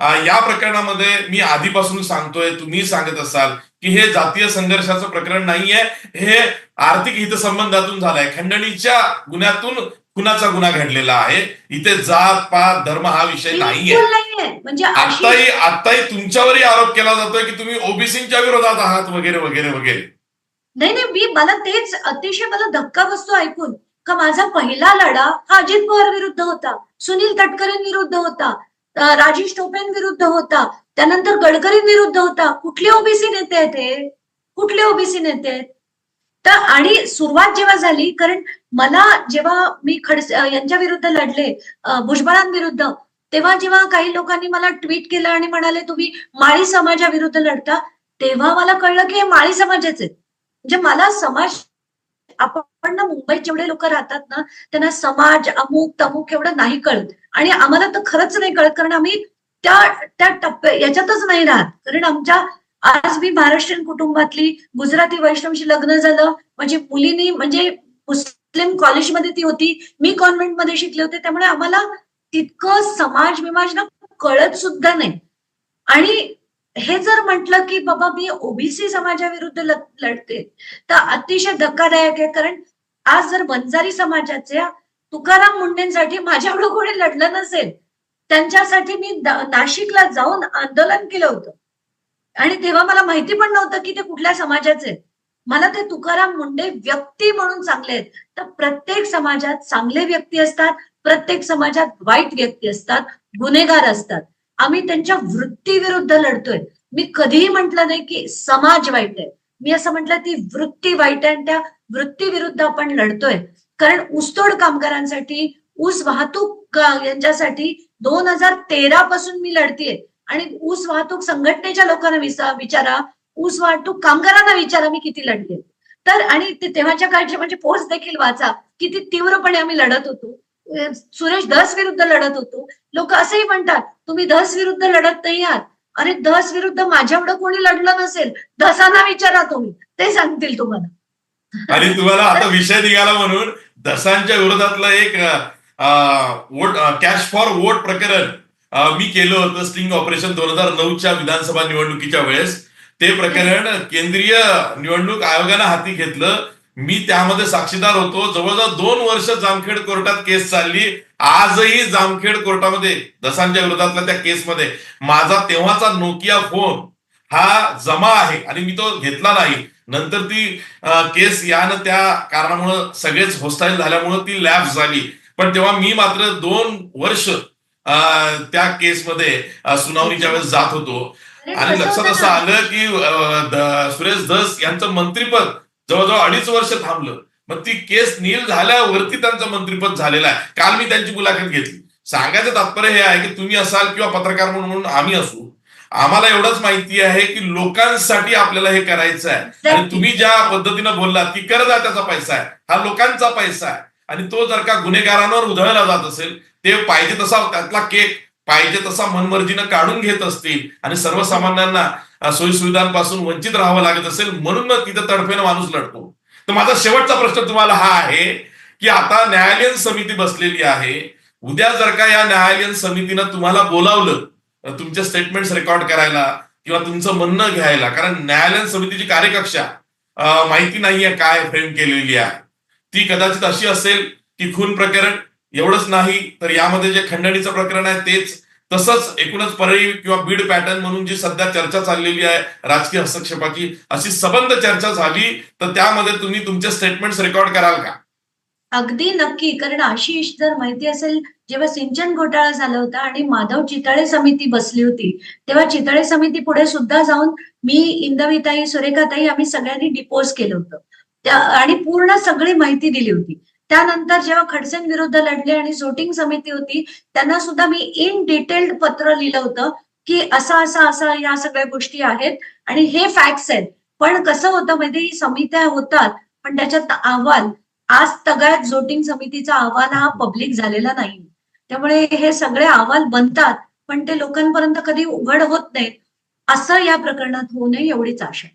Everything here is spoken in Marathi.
या प्रकरणामध्ये मी आधीपासून सांगतोय तुम्ही सांगत असाल की हे जातीय संघर्षाचं प्रकरण नाहीये. हे आर्थिक हितसंबंधातून झालंय. खंडणीच्या गुन्ह्यातून खुनाचा गुन्हा घडलेला आहे. इथे जात पात धर्म हा विषय नाहीये. म्हणजे अशी आत्ताही आत्ताही तुमच्यावरही आरोप केला जातोय की तुम्ही ओबीसीच्या विरोधात आहात वगैरे वगैरे वगैरे. नाही नाही मी मला तेच अतिशय मला धक्का बसतो ऐकून. का माझा पहिला लढा हा अजित पवार विरुद्ध होता सुनील तटकरेंविरुद्ध होता. अं, राजेश टोपेंविरुद्ध होता. त्यानंतर गडकरींविरुद्ध होता. कुठले ओबीसी नेते आहेत हे? कुठले ओबीसी नेते आहेत? तर आणि सुरुवात जेव्हा झाली कारण मला जेव्हा मी खडसे यांच्या विरुद्ध लढले भुजबळांविरुद्ध तेव्हा जेव्हा काही लोकांनी मला ट्विट केलं आणि म्हणाले तुम्ही माळी समाजाविरुद्ध लढता तेव्हा मला कळलं की हे माळी समाजाचे म्हणजे मला समाज आपण ना मुंबईत जेवढे लोक राहतात ना त्यांना समाज अमुक तमुक एवढं नाही कळत. आणि आम्हाला तर खरंच नाही कळत कारण आम्ही त्या त्या टप्प्या याच्यातच नाही राहत. कारण आमच्या आज मी महाराष्ट्रीयन कुटुंबातली गुजराती वैष्णवशी लग्न झालं म्हणजे मुलीनी म्हणजे मुस्लिम कॉलेजमध्ये ती होती मी कॉन्व्हेंटमध्ये शिकले होते त्यामुळे आम्हाला तितकं समाज विमाज ना कळत सुद्धा नाही. आणि हे जर म्हटलं की बाबा मी ओबीसी समाजाविरुद्ध लढते तर अतिशय धक्कादायक आहे. कारण आज जर बंजारी समाजाचे तुकाराम मुंडेंसाठी माझ्याकडं कोणी लढलं नसेल त्यांच्यासाठी मी नाशिकला जाऊन आंदोलन केलं होतं. आणि तेव्हा मला माहिती पण नव्हतं की ते कुठल्या समाजाचे. मला ते तुकाराम मुंडे व्यक्ती म्हणून चांगले आहेत. तर प्रत्येक समाजात चांगले व्यक्ती असतात प्रत्येक समाजात वाईट व्यक्ती असतात गुन्हेगार असतात. आम्ही त्यांच्या वृत्तीविरुद्ध लढतोय. मी कधीही म्हटलं नाही की समाज वाईट आहे. मी असं म्हटलं ती वृत्ती वाईट आहे आणि त्या वृत्तीविरुद्ध आपण लढतोय. कारण ऊसतोड कामगारांसाठी ऊस वाहतूक यांच्यासाठी दोन हजार तेरा पासून मी लढतीये. आणि ऊस वाहतूक संघटनेच्या लोकांना विचा- विचारा ऊस वाहतूक कामगारांना विचारा मी किती लढले तर आणि ते तेव्हाच्या काळचे म्हणजे पोस्ट देखील वाचा किती तीव्रपणे आम्ही लढत होतो. सुरेश धस विरुद्ध लढत होतो. लोक असंही म्हणतात तुम्ही धस विरुद्ध लढत नाही आहात. अरे धस विरुद्ध माझ्या एवढं कोणी लढलं नसेल धसांना विचारा तुम्ही ते सांगतील तुम्हाला. आणि तुम्हाला आता विषय निघाला म्हणून दसांच्या विरोधातलं एक वोट कॅश फॉर वोट प्रकरण मी केलं होतं स्टिंग ऑपरेशन दोन हजार नऊच्या विधानसभा निवडणुकीच्या वेळेस. ते प्रकरण केंद्रीय निवडणूक आयोगानं हाती घेतलं. मी त्यामध्ये साक्षीदार होतो. जवळजवळ दोन वर्ष जामखेड कोर्टात केस चालली. आजही जामखेड कोर्टामध्ये दसांच्या विरोधातल्या त्या केसमध्ये माझा तेव्हाचा नोकिया फोन हा जमा आहे आणि मी तो घेतला नाही. नंतर ती केस यानं त्या कारणामुळं सगळेच होस्टाईल झाल्यामुळं ती लॅब झाली. पण तेव्हा मी मात्र दोन वर्ष त्या केसमध्ये सुनावणीच्या वेळेस जात होतो. आणि लक्षात असं आलं की सुरेश धस यांचं मंत्रीपद जवळजवळ अडीच वर्ष थांबलं. मग ती केस नील झाल्यावरती त्यांचं मंत्रीपद झालेलं आहे. काल मी त्यांची मुलाखत घेतली. सांगायचं तात्पर्य हे आहे की तुम्ही असाल किंवा पत्रकार म्हणून आम्ही असू आम्हाला एवढंच माहिती आहे की लोकांसाठी आपल्याला हे करायचं आहे. आणि. तुम्ही ज्या पद्धतीनं बोललात की करदात्याचा पैसा आहे. हा लोकांचा पैसा आहे. आणि तो जर का गुन्हेगारांवर उधळला जात असेल ते पाहिजे तसा त्यातला केक पाहिजे तसा मनमर्जीनं काढून घेत असतील आणि सर्वसामान्यांना सोयीसुविधांपासून वंचित राहावं लागत असेल म्हणून तिथं तडफेनं माणूस लढतो. तर माझा शेवटचा प्रश्न तुम्हाला हा आहे की आता न्यायालयीन समिती बसलेली आहे. उद्या जर का या न्यायालयीन समितीनं तुम्हाला बोलावलं तुमचे स्टेटमेंट रेकॉर्ड करायला किंवा तुमचं म्हणणं घ्यायला कारण न्यायालयीन समितीची कार्यकक्षा माहिती नाहीये काय फ्रेम केलेली आहे. ती कदाचित अशी असेल की खून प्रकरण एवढंच नाही तर यामध्ये जे खंडणीचं प्रकरण आहे तेच तसंच एकूणच परळी किंवा बीड पॅटर्न म्हणून जी सध्या चर्चा चाललेली आहे राजकीय हस्तक्षेपाची अशी सबंध चर्चा झाली तर त्यामध्ये तुम्ही तुमचे स्टेटमेंट्स रेकॉर्ड कराल का? अगदी नक्की कारण आशिष जर माहिती असेल जेव्हा सिंचन घोटाळा झाला होता आणि माधव चितळे समिती बसली होती तेव्हा चितळे समिती पुढे सुद्धा जाऊन मी इंदवीताई सुरेखाताई आम्ही सगळ्यांनी डिपोज केलं होतं. त्या आणि पूर्ण सगळी माहिती दिली होती. त्यानंतर जेव्हा खडसें विरुद्ध लढले आणि शूटिंग समिती होती त्यांना सुद्धा मी इन डिटेल्ड पत्र लिहिलं होतं की असं असं असं या सगळ्या गोष्टी आहेत. आणि हे फॅक्ट्स आहेत. पण कसं होतं माहिती ही समित्या होतात पण त्याच्यात अहवाल आज सगळ्यात जोटिंग समितीचा अहवाल हा पब्लिक झालेला नाही. त्यामुळे हे सगळे अहवाल बनतात पण ते लोकांपर्यंत कधी उघड होत नाहीत. असं या प्रकरणात होऊ नये एवढीच आशा